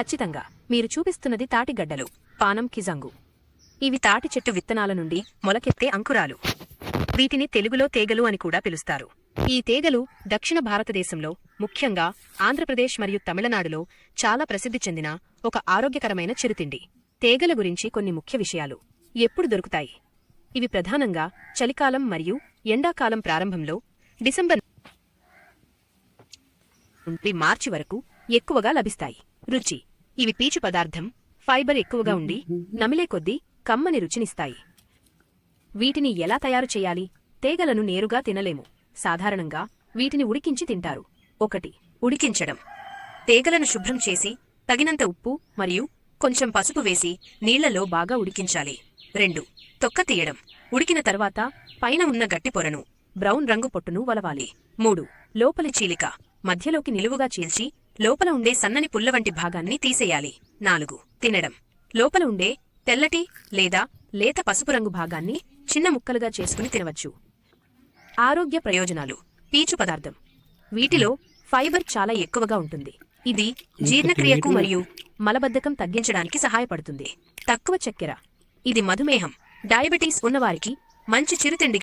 ఖచ్చితంగా మీరు చూపిస్తున్నది తాటిగడ్డలు పానం కిజంగు ఇవి తాటి చెట్టు విత్తనాల నుండి మొలకెత్తే అంకురాలు. వీటిని తెలుగులో తేగలు అని కూడా పిలుస్తారు. ఈ తేగలు దక్షిణ భారతదేశంలో ముఖ్యంగా ఆంధ్రప్రదేశ్ మరియు తమిళనాడులో చాలా ప్రసిద్ధి చెందిన ఒక ఆరోగ్యకరమైన చిరుతిండి. తేగల గురించి కొన్ని ముఖ్య విషయాలు ఎప్పుడు దొరుకుతాయి? ఇవి ప్రధానంగా చలికాలం మరియు ఎండాకాలం ప్రారంభంలో డిసెంబర్ నుండి మార్చి వరకు ఎక్కువగా లభిస్తాయి. రుచి ఇవి పీచు పదార్థం ఫైబర్ ఎక్కువగా ఉండి నమిలే కొద్దీ కమ్మని రుచినిస్తాయి. వీటిని ఎలా తయారు చేయాలి? తేగలను నేరుగా తినలేము. సాధారణంగా వీటిని ఉడికించి తింటారు. ఒకటి ఉడికించడం. తేగలను శుభ్రం చేసి తగినంత ఉప్పు మరియు కొంచెం పసుపు వేసి నీళ్ళలో బాగా ఉడికించాలి. రెండు తొక్క తీయడం. ఉడికిన తర్వాత పైన ఉన్న గట్టి పొరను బ్రౌన్ రంగు పొట్టును వలవాలి. మూడు లోపలి చీలిక మధ్యలోకి నిలువుగా చీల్చి లోపల ఉండే సన్నని పుల్ల వంటి భాగాన్ని తీసేయాలి. నాలుగు. తినడం. లోపల ఉండే తెల్లటి లేదా లేత పసుపు రంగు భాగాన్ని చిన్న ముక్కలుగా చేసుకుని తినవచ్చు. ఆరోగ్య ప్రయోజనాలు. పీచు పదార్థం. వీటిలో ఫైబర్ చాలా ఎక్కువగా ఉంటుంది. ఇది జీర్ణక్రియకు మరియు మలబద్ధకం తగ్గించడానికి సహాయపడుతుంది. తక్కువ చక్కెర. ఇది మధుమేహం. డయాబెటీస్ ఉన్నవారికి మంచి చిరుతిండి